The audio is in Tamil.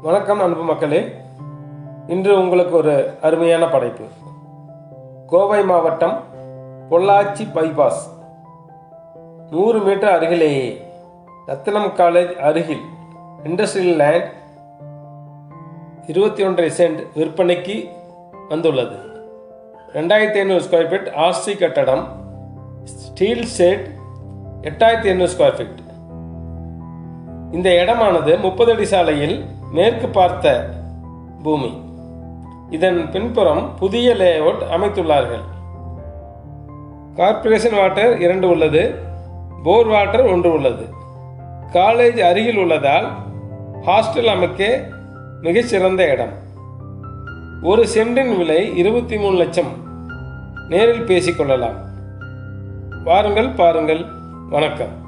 வணக்கம் அன்பு மக்களே. இன்று உங்களுக்கு ஒரு அருமையான படைப்பு. கோவை மாவட்டம் பொள்ளாச்சி பைபாஸ். நூறு மீட்டர் அருகிலேயே ரத்தினம் காலேஜ் அருகில் இண்டஸ்ட்ரியல் லேண்ட் இருபத்தி ஒன்றரை சென்ட் விற்பனைக்கு வந்துள்ளது. ரெண்டாயிரத்தி ஐநூறு ஸ்கொயர் ஃபீட் ஆர்சி கட்டடம் ஸ்டீல் செட் எட்டாயிரத்தி எண்ணூறு ஸ்கொயர் ஃபீட் இந்த இடமானது முப்பது அடி சாலையில் மேற்கு பார்த்த பூமி. இதன் பின்புறம் புதிய லேஅவுட் அமைத்துள்ளார்கள். கார்ப்பரேஷன் வாட்டர் இரண்டு உள்ளது போர் வாட்டர் ஒன்று உள்ளது. காலேஜ் அருகில் உள்ளதால் ஹாஸ்டல் அமைக்க மிகச்சிறந்த இடம். ஒரு சென்டின் விலை இருபத்தி மூணு லட்சம். நேரில் பேசிக்கொள்ளலாம் வாருங்கள் பாருங்கள். வணக்கம்.